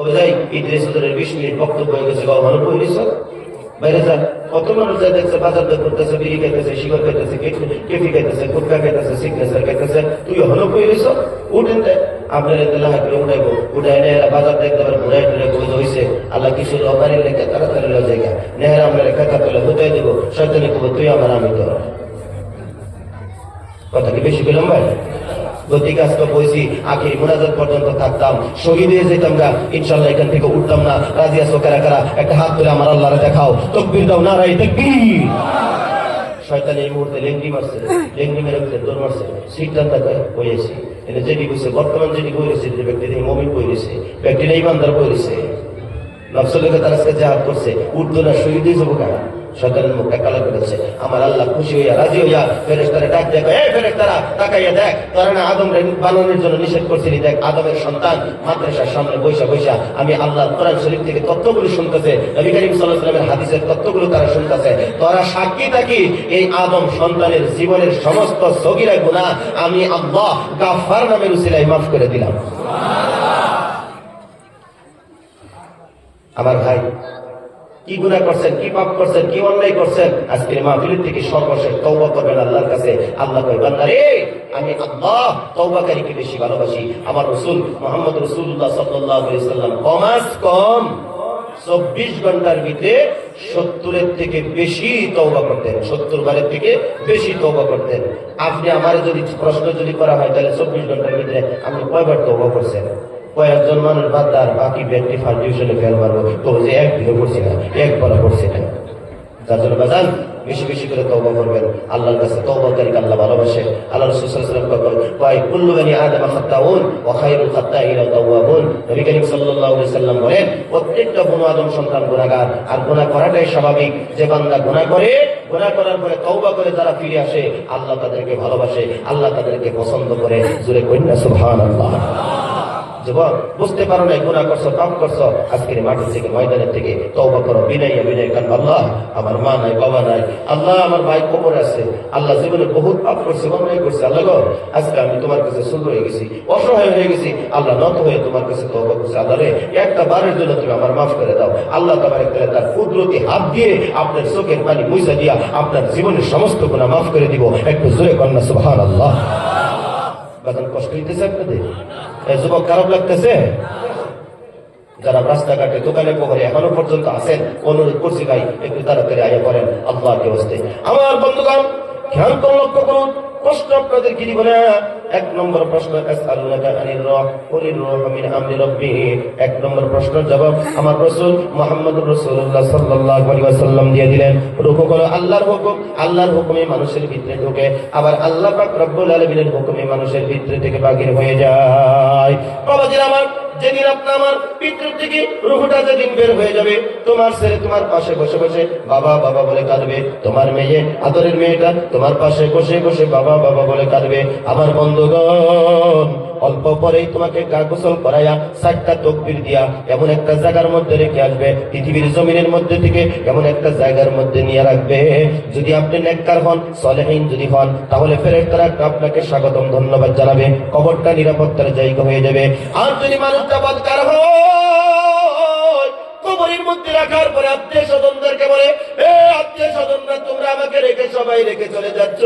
তবে যাই ইদ্রিস হুজুরের বিশ মিনিট বক্তব্য হয়ে গেছে, গল্প পড়িস বাইরে যা কত মানুষ যা দেখছে, বাজার দর করতেছে, বিড়ি খাইতেছে শিকর খাইতেছে কেফি খাইতেছে খাইতেছে তুই হলো কইলিস উঠেন দে আপনার লাহা উঠাই নে বাজার দেখতে পারে ঘুরাই টুরে কই হইছে। আল্লাহ কিছু অপারি লেখা তাড়াতাড়ি লয়ে জায়গা নেহের আমরা লেখা তুলে হুতাই দিব। শয়তানি কব তুই আমার আমি তোর কথা কি বেশি পেলাম ভাই? গতি কাজটা বইছি আখির পর্যন্ত থাকতাম। শহীদ হয়ে যেতাম ইনশাল্লাহ এখান থেকে উঠতাম না। রাজি আসো কারা একটা হাত আমার দেখাও। দাও না এই মুহূর্তে মারছে মেরে মারছে। বইয়েছি এটা যেটি বর্তমান যেটি বইয়েছে যে ব্যক্তি থেকে মমিন বইয়েছে ব্যক্তিটা ইমানদার বইয়েছে নকশলকে তার আজকে জাহাজ করছে। উর্দু না শহীদ হয়ে যাব কারা? শয়তানের মুখটা কালো করেছে আমার আল্লাহ খুশি হইয়া রাজি হইয়া ফেরেস্তারে ডাক দেখ এ ফেরেস্তারা তাকাইয়া দেখ, তারা না আদম বানানোর জন্য নিষেধ করছিলি। দেখ, আদমের সন্তান মাদ্রাসার সামনে বৈশা বৈশা আমি আল্লাহ কোরআন শরীফ থেকে তত্ত্বগুলো শুনতেছে, নবী করিম সাল্লামের হাদিসের তত্ত্বগুলো তারা শুনতেছে। তোরা সাক্ষী থাকি এই আদম সন্তানের জীবনের সমস্ত সগিরা গুণা আমি আল্লাহ গাফার নামের উসিলাই মাফ করে দিলাম। আমার ভাই কি গুণা করছেন, কি পাপ করছেন, কি অন্যায় করছেন, আজকের মাহফিলের থেকে সর্বশেষ তৌবা করবেন আল্লাহর কাছে। আল্লাহ কই আমি আল্লাহ তৌবাকারীকে বেশি ভালোবাসি। আমার রসুল মোহাম্মদ রসুল্লাহ সাল্লাম কমাস কম চব্বিশ ঘণ্টার ভিতরে সত্তরের থেকে বেশি তৌবা করতেন। সত্তর বারের থেকে বেশি তৌবা করতেন। আপনি আমার যদি প্রশ্ন যদি করা হয়, তাহলে চব্বিশ ঘণ্টার ভিতরে আপনি কয়বার তৌবা করছেন? কয়েকজন মানুষ বাদ আর বাকি ব্যক্তি ফার্স্ট ডিভিশনে ফেল মারবো। তো যে এক করছি না করছি না। যার জন্য বাজান, বেশি বেশি করে তওবা করবেন। আল্লাহর কাছে আল্লাহ ভালোবাসে। আল্লাহ কয় কুল্লু নবী করিম সাল্লাল্লাহু আলাইহি সাল্লাম বলেন, প্রত্যেকটা বনু আদম সন্তান গুনাহগার। আর গুনাহ করাটাই স্বাভাবিক। যে বান্দা গুনাহ করে, গুনাহ করার পরে তওবা করে যারা ফিরে আসে, আল্লাহ তাদেরকে ভালোবাসে, আল্লাহ তাদেরকে পছন্দ করে। জোরে কন্যা সুবহানাল্লাহ। যুবক, বুঝতে পারো নাই গুণা করছ, পাপ করছ। আজকের মাঠের থেকে ময়দানের থেকে তৌবা করো, বিনয় বিনয় কান আল্লাহ আমার মা নাই, বাবা নাই। আল্লাহ আমার ভাই কবর আছে। আল্লাহ জীবনে বহুত পাপ করছে অন্যায় করছে। আল্লাহ গো, আজকে আমি তোমার কাছে শুরু হয়ে গেছি, অসহায় হয়ে গেছি। আল্লাহ নত হয়ে তোমার কাছে তৌবা করছে। আল্লাহ রে একটা বারের জন্য তুমি আমার মাফ করে দাও। আল্লাহ তোমার একটা তার কুদরতি হাত দিয়ে আপনার চোখের পানি মুইসা দিয়া আপনার জীবনের সমস্ত গুণা মাফ করে দিব। একটু জোরে কন্যা সুবহান আল্লাহ বাজান কষ্ট হইতেছে আপনাদের? যুবক খারাপ লাগতেছে? যারা রাস্তাঘাটে দোকানে পোহরে এখনও পর্যন্ত আছেন, অনুরোধ করছি ভাই, একটু তাড়াতাড়ি আয়া করেন আল্লাহকে হস্তে আমার বন্ধুগণ, খেয়াল করুন লক্ষ্য করুন প্রশ্ন আপনাদের কি না? এক নম্বর প্রশ্ন এক নম্বর প্রশ্নের জবাব আমার রাসূল সাল্লাল্লাহু আলাইহি ওয়াসাল্লাম দিয়ে দিলেন। রুকু করো আল্লাহর হুকুম, আল্লাহর হুকুমে মানুষের ভিতরে ঢোকে, আবার আল্লাহ পাক রব্বুল আলামিনের হুকুমে মানুষের ভিতরে থেকে বাহির হয়ে যায়। বাবাজির আমার যেদিন আপনার আমার পিতৃ থেকে রুহুটা যেদিন বের হয়ে যাবে, তোমার ছেলে তোমার পাশে বসে বসে বাবা বাবা বলে কাঁদবে। তোমার মেয়ে, আদরের মেয়েটা তোমার পাশে বসে বসে বাবা বাবা বলে কাঁদবে। আমার বন্ধুগণ অল্প পরেই তোমাকে গা গোসল করাইয়া চারটা তকবির দিয়া এমন একটা জায়গার মধ্যে রেখে আসবে। পৃথিবীর জমিনের মধ্যে থেকে এমন একটা জায়গার মধ্যে নিয়ে রাখবে। যদি আপনি নেককার হন, সলেহীন যদি হন, তাহলে ফেরের তারা আপনাকে স্বাগতম, ধন্যবাদ জানাবে। কবরটা নিরাপত্তার জায়গা হয়ে যাবে। আর যদি মানুষটা বদকার কবরের মধ্যে রাখার আত্মীয় বলে আত্মীয় স্বজনরা, তোমরা আমাকে রেখে সবাই রেখে চলে যাচ্ছ।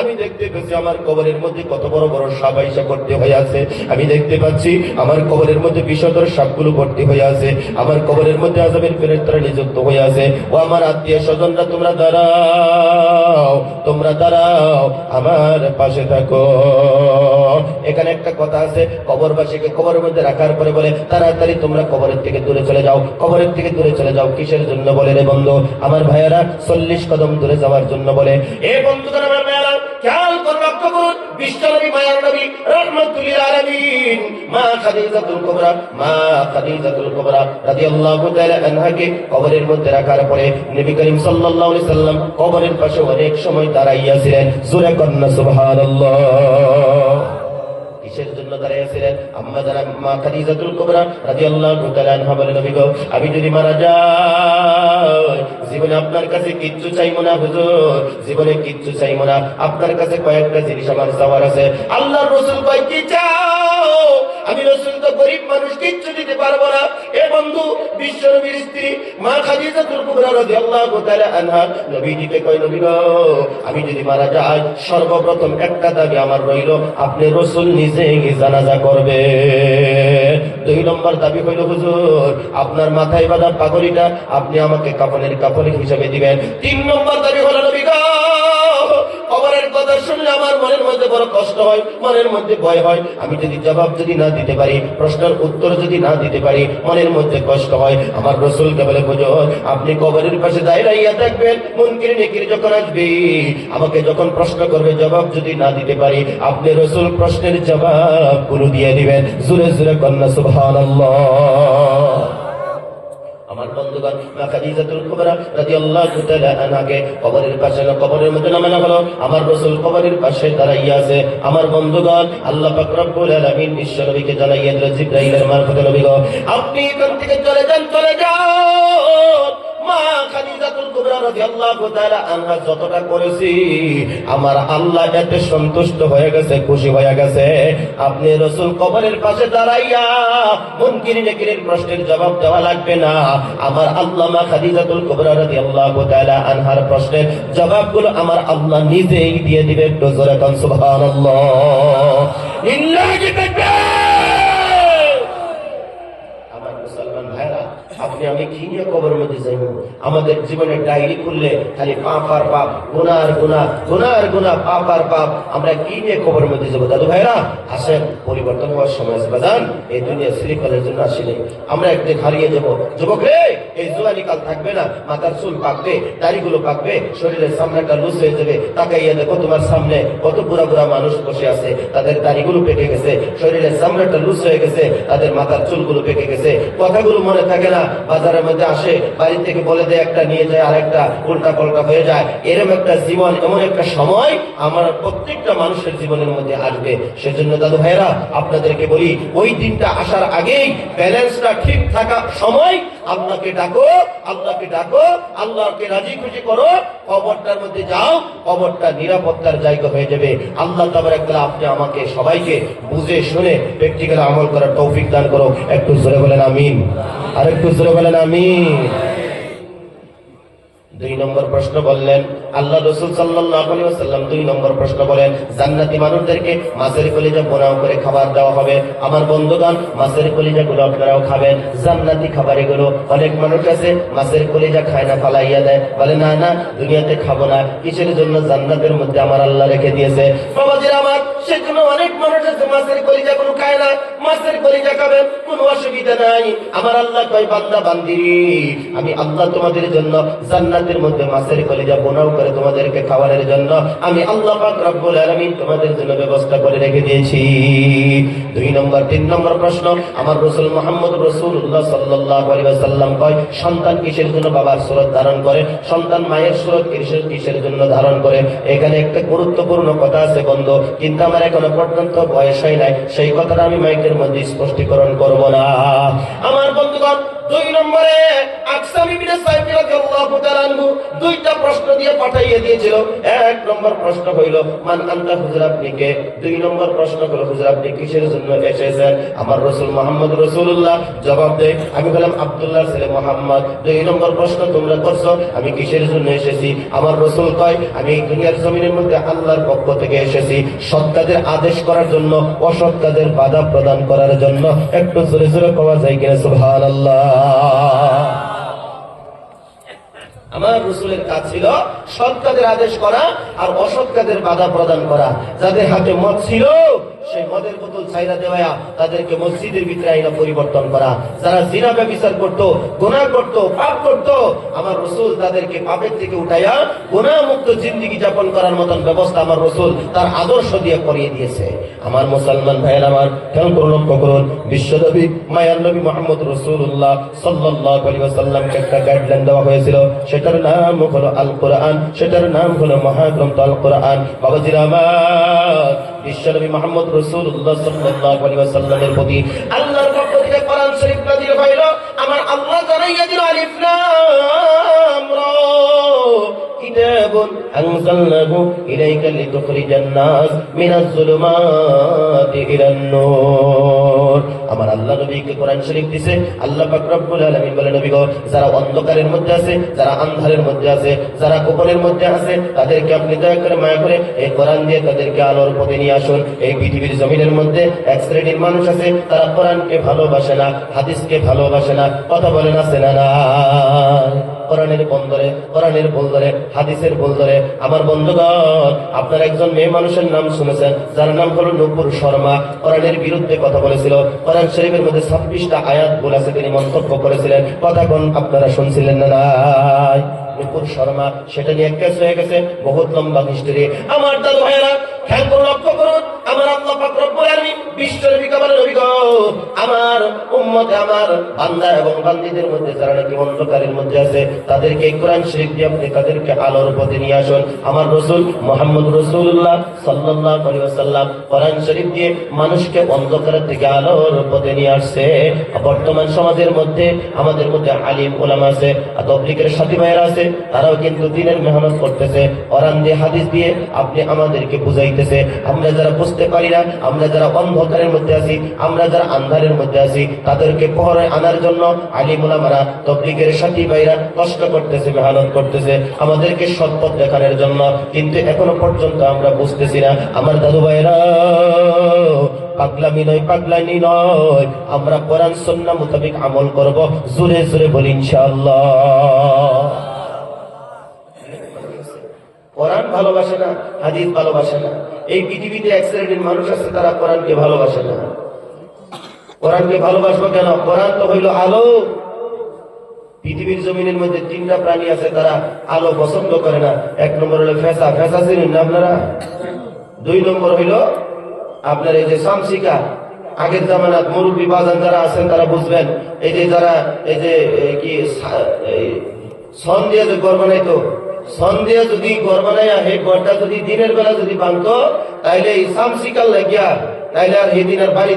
আমি দেখতে পাচ্ছি আমার কবরের মধ্যে কত বড় বড় সাপ আইসা ভর্তি হয়ে আছে। আমি দেখতে পাচ্ছি আমার কবরের মধ্যে বিষধর সাপগুলো ভর্তি হয়ে আছে। আমার কবরের মধ্যে আজমের তারা নিযুক্ত হয়ে আছে। ও আমার আত্মীয় স্বজনরা, তোমরা দাঁড়াও তোমরা দাঁড়াও, আমার পাশে থাকো। এখানে একটা কথা আছে, কবরবাসীকে কবরের মধ্যে রাখার পরে বলে, তাড়াতাড়ি তোমরা কবরের থেকে দূরে চলে যাও। কবরের থেকে দূরে চলে যাও, কিসের জন্য বলে রে বন্ধু? আমার ভাইয়েরা চল্লিশ কদম দূরে যাওয়ার জন্য বলে, এ বন্ধুগণ, আমার ভাইয়েরা খেয়াল করে লক্ষ্য করুন। বিশ্বনবী মায়ার নবী, রহমতুল্লিল মা খাদিজাতুল কুবরা, মা খাদিজাতুল কুবরা রাদিয়াল্লাহু তাআলা আনহাকে কবরের মধ্যে রাখার পরে নবী করিম সাল্লাল্লাহু আলাইহি সাল্লাম কবরের পাশে অনেক সময় দাঁড়াইয়া ছিলেন সূরা কন্যা, সুবহানাল্লাহ। কিসের জন্য দাঁড়িয়েছিলেন আম্মা আমি যদি মারা যাই, জীবনে আপনার কাছে কিচ্ছু চাইব না, হুজুর। জীবনে কিচ্ছু চাইব না। আপনার কাছে কয়েকটা জিনিস আমার চাওয়ার আছে। আল্লাহর রাসূল কয় চাও? আমি রসুল তো গরিব মানুষ, কিচ্ছু দিতে পারব না। এ বন্ধু, বিশ্ব নবীর স্ত্রী, মা খাদিজাতুল কুবরা রাদিয়াল্লাহু তাআলা আনহা। নবীজিকে কয়, নবী আমি যদি মারা যাই, সর্বপ্রথম একটা দাবি আমার রইল, আপনি রসুল নিজে জানাজা করবে দুই নম্বর দাবি হইল, হুজুর, আপনার মাথায় বাঁধা পাগড়িটা আপনি আমাকে কাপনের কাপড় হিসাবে দিবেন। তিন নম্বর দাবি হলো, নবী খবরের কথা শুনলে আমার মনের মধ্যে বড় কষ্ট হয়, মনের মধ্যে ভয় হয়। আমি যদি জবাব যদি না দিতে পারি, প্রশ্নের উত্তর যদি না দিতে পারি, মনের মধ্যে কষ্ট হয়। আমার রসুলকে বলে বুঝো আপনি কবরের পাশে দাঁড়াইয়া থাকবেন। মনকির নেকির যখন আসবে, আমাকে যখন প্রশ্ন করবে, জবাব যদি না দিতে পারি, আপনি রসুল প্রশ্নের জবাবগুলো দিয়ে দিবেন। জুরে জুড়ে কন্যা, সুবহানাল্লাহ। আমার বন্ধুগণ, মা খাদিজাতুল কুবরা রাদিয়াল্লাহু তাআলা আনহাকে কবরের পাশে কবরের মধ্যে নামানো হলো আমার রাসূল কবরের পাশে দাঁড়াইয়া আছে। আমার বন্ধুগণ, আল্লাহ পাক রব্বুল আলামিন বিশ্ব জানাইয়া দিল জিবরাইলের মারফতে নবী গো, আপনি এখান থেকে চলে যান চলে যান। যতটা করেছি, আমার আল্লাহ সন্তুষ্ট হয়ে গেছে, খুশি হয়ে গেছে। আপনি কবরের পাশে দাঁড়াইয়া প্রশ্নের জবাব দেওয়া লাগবে না। আমার আল্লাহ মা খাদিজাতুল কুবরা রাদিয়াল্লাহু তাআলা আনহার প্রশ্নের জবাবগুলো আমার আল্লাহ নিজেই দিয়ে দিবে, একটু জোরে কান আমার মুসলমান ভাইরা আপনি আমি কি নিয়ে কবর মধ্যে যাইব। আমাদের জীবনে ডায়েরি খুললে খালি পাপ আর পাপ গুনার গুনা গুনার গুনা পাপ আর পাপ আমরা কি নিয়ে কবর মধ্যে যাব। দাদু ভাইরা, আসেন, পরিবর্তন হওয়ার সময় আছে। বাজান, এই দুনিয়া শ্রীফলের জন্য আসিনি আমরা একদিন হারিয়ে যাব। যুবক রে, এই জোয়ানি কাল থাকবে না। মাথার চুল পাকবে, দাড়িগুলো পাকবে, শরীরের সামনেটা লুজ হয়ে যাবে। তাকাইয়া দেখো তোমার সামনে কত বুড়া বুড়া মানুষ বসে আছে। তাদের দাড়িগুলো পেকে গেছে, শরীরের সামনেটা লুজ হয়ে গেছে। তাদের মাথার চুলগুলো পেকে গেছে। কথাগুলো মনে থাকে না বাজারের মধ্যে আসে বাড়ি থেকে বলে দেয় একটা, নিয়ে যায় আর একটা উল্টা পাল্টা হয়ে যায়। এরকম একটা জীবন, এমন একটা সময় আমার প্রত্যেকটা মানুষের জীবনের মধ্যে আসবে। সেজন্য দাদু ভাইরা আপনাদেরকে বলি, ওই দিনটা আসার আগেই ব্যালেন্সটা ঠিক থাকা সময় আল্লাহকে ডাকো আল্লাহকে ডাকো, আল্লাহকে রাজি খুশি করো, কবরটার মধ্যে যাও, কবরটা নিরাপত্তার জায়গা হয়ে যাবে। আল্লাহ তাবার একটা আপনি আমাকে সবাইকে বুঝে শুনে ব্যক্তিগত আমল করার তৌফিক দান করো একটু জোরে বলেন, আমিন। আর একটু জোরে বলেন আমি দুই নম্বর প্রশ্ন বললেন আল্লাহ রসুল সাল্লাম দুই নম্বর প্রশ্ন বলেন জান্নাতি মানুষদেরকে মাছের কলিজা বোনাও করে খাবার দেওয়া হবে। আমার বন্ধুগণ, মাছের কলিজা গুলো আপনারাও খাবেন। জান্নাতি খাবার এগুলো অনেক মানুষ আছে, মাছের কলিজা খায় না, ফালাইয়া দেয়। বলে, না না, দুনিয়াতে খাব না। কিসের জন্য জান্নাতের মধ্যে আমার আল্লাহ রেখে দিয়েছে? আমার কলিজা খায় না। কলিজা খাবেন, কোনো অসুবিধা নাই। আমার আল্লাহ আমি আল্লাহ তোমাদের জন্য জান্নাতের মধ্যে মাছের কলিজা বোনাও করে তোমাদেরকে খাওয়ানোর জন্য আমি আল্লাহ রব্বুল আলমিন তোমাদের জন্য ব্যবস্থা করে রেখে দিয়েছি। দুই নম্বর, তিন নম্বর প্রশ্ন, আমার রাসূল মুহাম্মদ রাসূলুল্লাহ সাল্লাল্লাহু আলাইহি কয়, সন্তান কিসের জন্য বাবার সুরত ধারণ করে? সন্তান মায়ের সুরত কিসের কিসের জন্য ধারণ করে? এখানে একটা গুরুত্বপূর্ণ কথা আছে বন্ধু, কিন্তু আমার এখনও পর্যন্ত বয়স হয় নাই, সেই কথাটা আমি মাইকের মধ্যে স্পষ্টীকরণ করব না। আমার বন্ধুগণ, দুই নম্বরে আকসাম ইবনে সাইফ রাদিয়াল্লাহু তাআলা এসেছেন আমার রাসূল মুহাম্মদ রাসূলুল্লাহ, জবাব দেয় আমি বললাম, আব্দুল্লাহর ছেলে মুহাম্মদ দুই নম্বর প্রশ্ন তোমরা করছ? আমি কিসের জন্য এসেছি? আমার রাসূল কয়, আমি দুনিয়ার জমিনের মধ্যে আল্লাহর পক্ষ থেকে এসেছি। সৎ আদেশ করার জন্য অসৎ বাধা প্রদান করার জন্য। একটু জোরে জোরে পাওয়া যায় কিনা? সুবহানাল্লাহ। আমার রসুলের কাজ ছিল সৎ আদেশ করা আর অসৎ বাধা প্রদান করা। যাদের হাতে মদ ছিল সেই মদের বোতল চাইরা দেওয়া তাদেরকে মসজিদের ভিতরে আইনা পরিবর্তন করা। যারা জিনা ব্যবচার করত গোনা করত, পাপ করত, আমার রসুল তাদেরকে পাপের থেকে উঠাইয়া গোনা মুক্ত যাপন করার মতন ব্যবস্থা আমার রসুল তার আদর্শ দিয়ে করিয়ে দিয়েছে। আমার মুসলমান ভাইয়ের আমার কেমন করুন, লক্ষ্য করুন মায়ার নবী মোহাম্মদ রসুল্লাহ ওয়াসাল্লামকে একটা গাইডলাইন দেওয়া হয়েছিল। সেটার নাম হলো আল কোরআন সেটার নাম হলো মহাগ্রন্থ আল কোরআন বাবাজির আমার বিশ্বনবী মোহাম্মদ রসুল্লাহ সাল্লাল্লাহু আলাইহি ওয়াসাল্লামের প্রতি আল্লাহর পক্ষ থেকে কোরআন শরীফ নাযিল হইল, আমার আল্লাহ জানাইয়া দিল, আলিফ লাম রা كتاب أنزلناه إليك لتخرج الناس من الظلمات إلى النور আমার আল্লাহ নবীকে কোরআন শরীফ দিছে আল্লাহ পাক রব্বুল আলামিন বলে নবী গো যারা অন্ধকারের মধ্যে আছে যারা আন্ধারের মধ্যে আছে যারা গোপনের মধ্যে আছে তাদেরকে আপনি দয়া করে মায়া করে এই কোরআন দিয়ে তাদেরকে আলোর পথে নিয়ে আসুন এই পৃথিবীর জমিনের মধ্যে এক শ্রেণীর মানুষ আছে তারা কোরআনকে ভালোবাসে না হাদিসকে ভালোবাসে না কথা বলে না সেনা না কোরআনের বল ধরে কোরআনের বল ধরে হাদিসের বল ধরে আমার বন্ধুগণ, আপনার একজন মেয়ে মানুষের নাম শুনেছেন, যার নাম হলো নূপুর শর্মা। কোরআনের বিরুদ্ধে কথা বলেছিল। কোরআন শরীফের মধ্যে ছাব্বিশটা আয়াত বলেছে তিনি মন্তব্য করেছিলেন। কথা কোন আপনারা শুনছিলেন না নূপুর শর্মা, সেটা নিয়ে কেস হয়ে গেছে, বহুত লম্বা হিস্টরি আমার দাদু ভাইয়েরা, খেয়াল করুন লক্ষ্য করুন, আমার আল্লাহ পাক রব্বুল আলামিন বিশ্বের বিকাবার নবী গো আমার উম্মতে আমার বান্দা এবং বান্দীদের মধ্যে যারা নাকি অন্ধকারের মধ্যে আছে, তাদেরকে কোরআন শরীফ দিয়ে আপনি তাদেরকে আলোর পথে নিয়ে আসুন। আমার রসুল মোহাম্মদ রসুল্লাহ সাল্লাল্লাহু আলাইহি ওয়াসাল্লাম কোরআন শরীফ দিয়ে মানুষকে অন্ধকারের থেকে আলোর পথে নিয়ে আসছে। বর্তমান সমাজের মধ্যে, আমাদের মধ্যে আলিম ওলামা আছে, আর তবলিগের সাথী ভাইয়েরা আছে, তারাও কিন্তু দিনের মেহনত করতেছে। কোরআন দিয়ে হাদিস দিয়ে আপনি আমাদেরকে বুঝাইতেছে। আমরা যারা বুঝতে পারি না, আমরা যারা অন্ধকারের মধ্যে আছি, আমরা যারা আন্ধারের মধ্যে আছি, তাদেরকে পহরায় আনার জন্য আলিম ওলামারা তবলিগের সাথী ভাইরা কষ্ট করতেছে, মেহনত করতেছে, আমাদেরকে সৎপথ দেখানোর জন্য। কিন্তু এখনও পর্যন্ত আমরা বুঝতেছি না, আমার দাদু ভাইরা পাগলামি নয়, পাগলানি নয়, আমরা কোরআন সন্না মোতাবেক আমল করব, জোরে জোরে বলি ইনশাআল্লাহ। কোরআন ভালোবাসে না, হাদিস ভালোবাসে না, এই পৃথিবীতে মানুষ আছে, তারা কোরআনকে ভালোবাসে না। কোরআনকে ভালোবাসবো কেন? কোরআন তো হইল আলো। পৃথিবীর জমিনের মধ্যে তিনটা প্রাণী আছে, তারা আলো পছন্দ করে না। এক নম্বর হলো ফেসা। ফেসা চিনেন না আপনারা? দুই নম্বর হইল আপনার এই যে সামসিকা, আগের জামানাত মুরব্বী বাজান যারা আছেন, তারা বুঝবেন, এই যে যারা, এই যে কি এই, সন দিয়ে যে গড় বানাইতো, সন দিয়ে যদি গড় বানাইয়া সেই গড়টা যদি দিনের বেলা যদি বানতো, তাইলে এই সামসিকাল লাগিয়া, তাইলে আর সেদিন আর বাড়ি